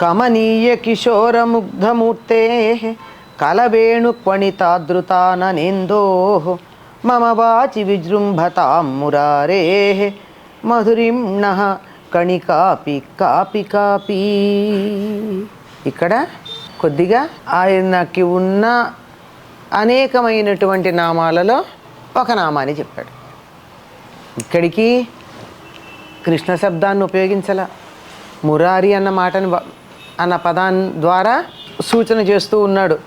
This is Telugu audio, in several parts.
కమనీయ కిశోర ముగ్ధమూర్తే కలవేణు క్వణితాదృతాననేందో మమ వాచి విజృంభతాం మురారే మధురిం కణికాపి కాపి కాపి. ఇక్కడ కొద్దిగా ఆయనకి ఉన్న అనేకమైనటువంటి నామాలలో ఒక నామాన్ని చెప్పాడు. ఇక్కడికి కృష్ణ శబ్దాన్ని ఉపయోగించాల. మురారి అన్న మాటను అన్న పదాన్ ద్వారా సూచన చేస్తూ ఉన్నాడు.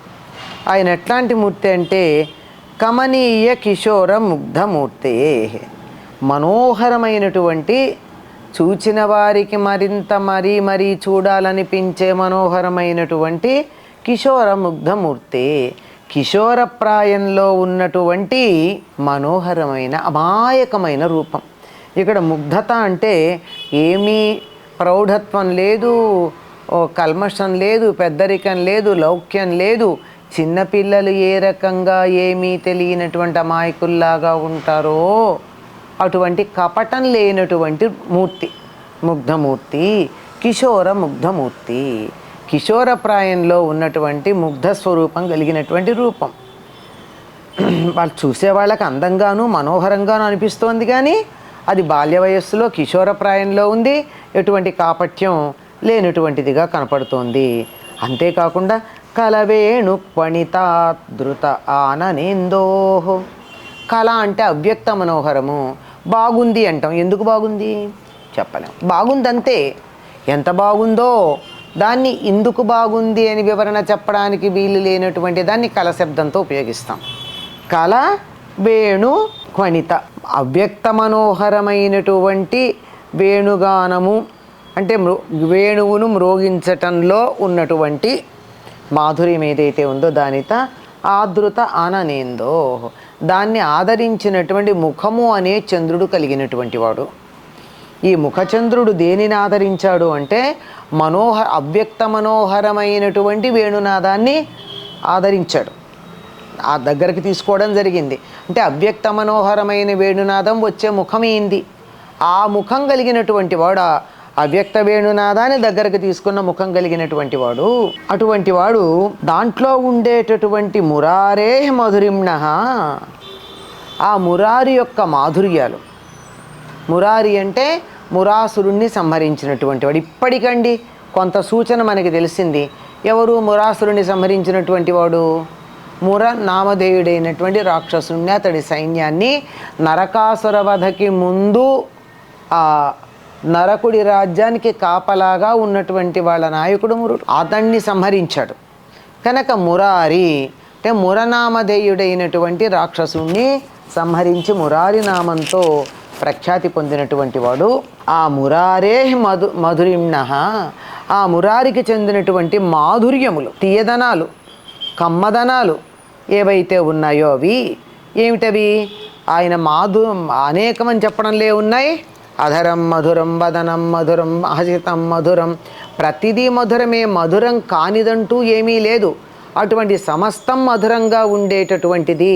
ఆయన ఎట్లాంటి మూర్తి అంటే కమనీయ కిషోర ముగ్ధమూర్తి. మనోహరమైనటువంటి చూచిన వారికి మరింత మరీ మరీ చూడాలనిపించే మనోహరమైనటువంటి కిషోర ముగ్ధమూర్తి. కిషోర ప్రాయంలో ఉన్నటువంటి మనోహరమైన అమాయకమైన రూపం. ఇక్కడ ముగ్ధత అంటే ఏమీ ప్రౌఢత్వం లేదు ఓ కల్మషం లేదు పెద్దరికం లేదు లౌక్యం లేదు. చిన్నపిల్లలు ఏ రకంగా ఏమీ తెలియనటువంటి అమాయకుల్లాగా ఉంటారో అటువంటి కపటం లేనటువంటి మూర్తి ముగ్ధమూర్తి కిషోర ముగ్ధమూర్తి కిషోర ప్రాయంలో ఉన్నటువంటి ముగ్ధ స్వరూపం కలిగినటువంటి రూపం. వాళ్ళు చూసే వాళ్ళకి అందంగాను మనోహరంగాను అనిపిస్తోంది కానీ అది బాల్య వయస్సులో కిషోర ప్రాయంలో ఉంది. ఎటువంటి కాపట్యం లేనటువంటిదిగా కనపడుతోంది. అంతేకాకుండా కలవేణు పణితాదృత ఆననేందోహో కళ అంటే అవ్యక్త మనోహరము. బాగుంది అంటాం. ఎందుకు బాగుంది? చెప్పలేం. బాగుందంతే. ఎంత బాగుందో దాన్ని ఎందుకు బాగుంది అని వివరణ చెప్పడానికి వీలు లేనటువంటి దాన్ని కళ శబ్దంతో ఉపయోగిస్తాం. కళ వేణు క్వణిత అవ్యక్త మనోహరమైనటువంటి వేణుగానము అంటే మృ వేణువును మ్రోగించటంలో ఉన్నటువంటి మాధుర్యం ఏదైతే ఉందో దానిత ఆదృత ఆననేందో దాన్ని ఆదరించినటువంటి ముఖము అనే చంద్రుడు కలిగినటువంటి వాడు. ఈ ముఖచంద్రుడు దేనిని ఆదరించాడు అంటే మనోహర అవ్యక్త మనోహరమైనటువంటి వేణునాదాన్ని ఆదరించాడు. ఆ దగ్గరికి తీసుకోవడం జరిగింది. అంటే అవ్యక్త మనోహరమైన వేణునాదం వచ్చే ముఖం ఏంది? ఆ ముఖం కలిగినటువంటి వాడు ఆ అవ్యక్త వేణునాదాన్ని దగ్గరకు తీసుకున్న ముఖం కలిగినటువంటి వాడు అటువంటి వాడు దాంట్లో ఉండేటటువంటి మురారే మధురిమ్న ఆ మురారి యొక్క మాధుర్యాలు. మురారి అంటే మురాసురుణ్ణి సంహరించినటువంటి వాడు. ఇప్పటికండి కొంత సూచన మనకి తెలిసింది. ఎవరు మురాసురుణ్ణి సంహరించినటువంటి వాడు? ముర నామధేయుడైనటువంటి రాక్షసుణ్ణి అతడి సైన్యాన్ని నరకాసురవధకి ముందు ఆ నరకుడి రాజ్యానికి కాపలాగా ఉన్నటువంటి వాళ్ళ నాయకుడు మురుడు అతన్ని సంహరించాడు. కనుక మురారి అంటే మురనామధేయుడైనటువంటి రాక్షసుణ్ణి సంహరించి మురారి నామంతో ప్రఖ్యాతి పొందినటువంటి వాడు. ఆ మురారే మధు మధురిమ్న. ఆ మురారికి చెందినటువంటి మాధుర్యములు తీయదనాలు కమ్మదనాలు ఏవైతే ఉన్నాయో అవి ఏమిటవి? ఆయన మాధు అనేకమని చెప్పడంలే ఉన్నాయి. అధరం మధురం వదనం మధురం అహసితం మధురం. ప్రతిదీ మధురమే మధురం కానిదంటూ ఏమీ లేదు. అటువంటి సమస్తం మధురంగా ఉండేటటువంటిది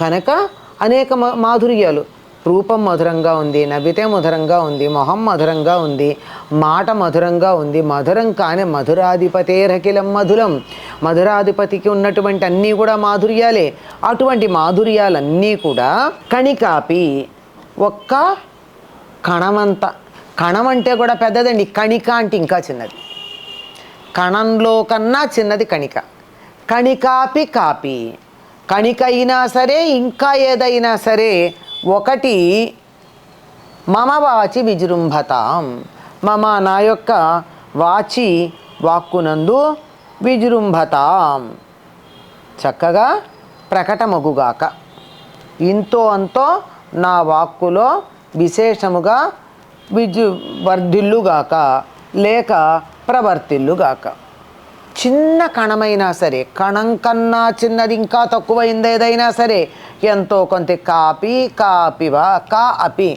కనుక అనేక మాధుర్యాలు. రూపం మధురంగా ఉంది నవ్వితే మధురంగా ఉంది మొహం మధురంగా ఉంది మాట మధురంగా ఉంది మధురం కాని మధురాధిపతేరఖిలం మధురం. మధురాధిపతికి ఉన్నటువంటి అన్నీ కూడా మాధుర్యాలే. అటువంటి మాధుర్యాలన్నీ కూడా కణికాపి ఒక్క కణమంత కణం అంటే కూడా పెద్దదండి కణిక అంటే ఇంకా చిన్నది. కణంలో కన్నా చిన్నది కణిక. కణికాపి కాపి. కణిక అయినా సరే ఇంకా ఏదైనా సరే ఒకటి మమ వాచి విజృంభతాం. మమ నా యొక్క వాచి వాక్కునందు విజృంభతాం. చక్కగా ప్రకటమగుగాక. ఇంతో అంతో నా వాక్కులో విశేషముగా విద్యు వర్ధిల్లుగాక లేక ప్రవర్తిల్లుగాక. చిన్న కణమైనా సరే కణం కన్నా చిన్నది ఇంకా తక్కువైంది ఏదైనా సరే ఎంతో కొంత కాపి కాపివా కా అపి.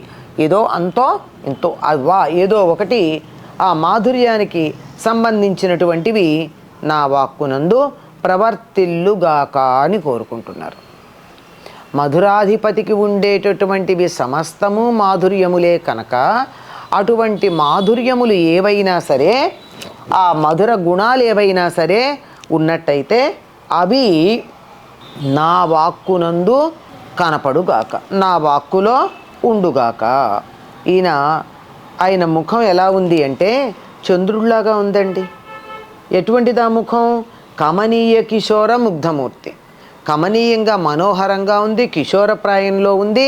ఏదో అంతో ఎంతో అవ్వా ఏదో ఒకటి ఆ మాధుర్యానికి సంబంధించినటువంటివి నా వాక్కునందు ప్రవర్తిల్లుగాక అని కోరుకుంటున్నారు. మధురాధిపతికి ఉండేటటువంటివి సమస్తము మాధుర్యములే కనుక అటువంటి మాధుర్యములు ఏవైనా సరే ఆ మధుర గుణాలు ఏవైనా సరే ఉన్నట్టయితే అవి నా వాక్కునందు కనపడుగాక నా వాక్కులో ఉండుగాక. ఈయన ఆయన ముఖం ఎలా ఉంది అంటే చంద్రుడిలాగా ఉందండి. ఎటువంటిది ఆ ముఖం? కమనీయ కిశోర ముగ్ధమూర్తి. కమనీయంగా మనోహరంగా ఉంది కిషోర ప్రాయంలో ఉంది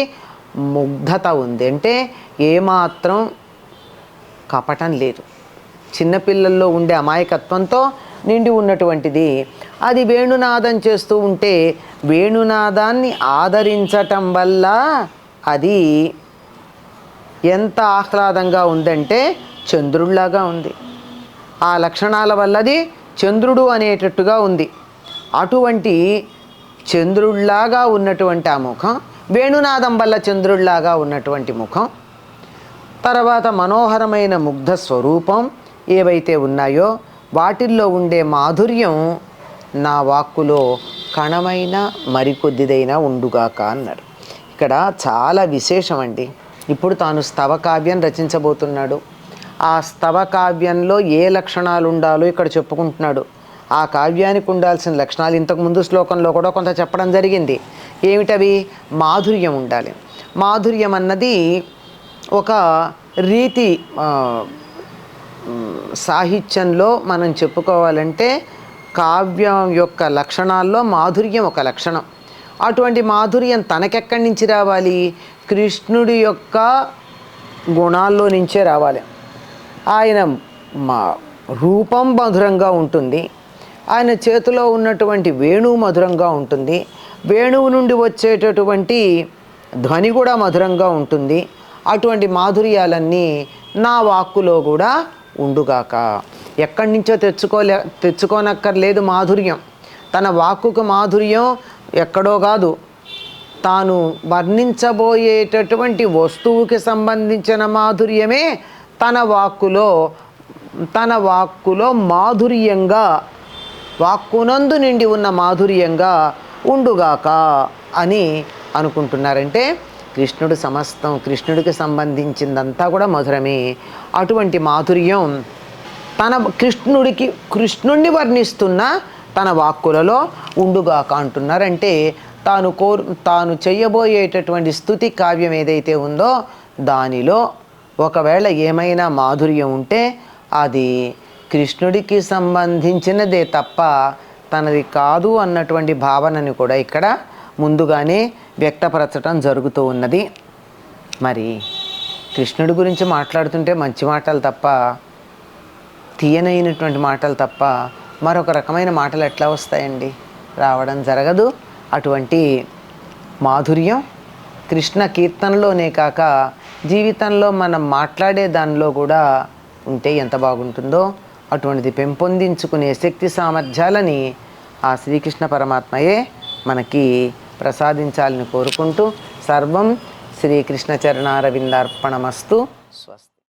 ముగ్ధత ఉంది. అంటే ఏమాత్రం కపటం లేదు. చిన్నపిల్లల్లో ఉండే అమాయకత్వంతో నిండి ఉన్నటువంటిది. అది వేణునాదం చేస్తూ ఉంటే వేణునాదాన్ని ఆదరించటం వల్ల అది ఎంత ఆహ్లాదంగా ఉందంటే చంద్రుడిలాగా ఉంది. ఆ లక్షణాల వల్లది చంద్రుడు అనేటట్టుగా ఉంది. అటువంటి చంద్రుళ్ళాగా ఉన్నటువంటి ఆ ముఖం వేణునాదం వల్ల చంద్రుళ్ళాగా ఉన్నటువంటి ముఖం తర్వాత మనోహరమైన ముగ్ధ స్వరూపం ఏవైతే ఉన్నాయో వాటిల్లో ఉండే మాధుర్యం నా వాక్కులో కణమైన మరికొద్దిదైనా ఉండుగాక అన్నారు. ఇక్కడ చాలా విశేషం అండి ఇప్పుడు తాను స్తవకావ్యం రచించబోతున్నాడు. ఆ స్తవకావ్యంలో ఏ లక్షణాలు ఉండాలో ఇక్కడ చెప్పుకుంటున్నాడు. ఆ కావ్యానికి ఉండాల్సిన లక్షణాలు ఇంతకుముందు శ్లోకంలో కూడా కొంత చెప్పడం జరిగింది. ఏమిటవి? మాధుర్యం ఉండాలి. మాధుర్యం అన్నది ఒక రీతి సాహిత్యంలో మనం చెప్పుకోవాలంటే కావ్యం యొక్క లక్షణాల్లో మాధుర్యం ఒక లక్షణం. అటువంటి మాధుర్యం తనకెక్కడి నుంచి రావాలి? కృష్ణుడి యొక్క గుణాల్లో నుంచే రావాలి. ఆయన మా రూపం మధురంగా ఉంటుంది. ఆయన చేతిలో ఉన్నటువంటి వేణువు మధురంగా ఉంటుంది. వేణువు నుండి వచ్చేటటువంటి ధ్వని కూడా మధురంగా ఉంటుంది. అటువంటి మాధుర్యాలన్నీ నా వాక్కులో కూడా ఉండుగాక. ఎక్కడి నుంచో తెచ్చుకోలే తెచ్చుకోనక్కర్లేదు మాధుర్యం. తన వాక్కుకు మాధుర్యం ఎక్కడో కాదు. తాను వర్ణించబోయేటటువంటి వస్తువుకి సంబంధించిన మాధుర్యమే తన వాక్కులో తన వాక్కులో మాధుర్యంగా వాక్కునందు నిండి ఉన్న మాధుర్యంగా ఉండుగాక అని అనుకుంటున్నారంటే కృష్ణుడు సమస్తం కృష్ణుడికి సంబంధించిందంతా కూడా మధురమే. అటువంటి మాధుర్యం తన కృష్ణుడికి కృష్ణుణ్ణి వర్ణిస్తున్న తన వాక్కులలో ఉండుగాక అంటున్నారంటే తాను కోరు తాను చేయబోయేటటువంటి స్థుతి కావ్యం ఏదైతే ఉందో దానిలో ఒకవేళ ఏమైనా మాధుర్యం ఉంటే అది కృష్ణుడికి సంబంధించినదే తప్ప తనది కాదు అన్నటువంటి భావనని కూడా ఇక్కడ ముందుగానే వ్యక్తపరచడం జరుగుతూ ఉన్నది. మరి కృష్ణుడి గురించి మాట్లాడుతుంటే మంచి మాటలు తప్ప తీయనైనటువంటి మాటలు తప్ప మరొక రకమైన మాటలు ఎట్లా వస్తాయండి? రావడం జరగదు. అటువంటి మాధుర్యం కృష్ణ కీర్తనలోనే కాక జీవితంలో మనం మాట్లాడే దానిలో కూడా ఉంటే ఎంత బాగుంటుందో అటువంటిది పెంపొందించుకునే శక్తి సామర్థ్యాలని ఆ శ్రీకృష్ణ పరమాత్మయే మనకి ప్రసాదించాలని కోరుకుంటూ సర్వం శ్రీకృష్ణ చరణారవిందార్పణమస్తు స్వస్తి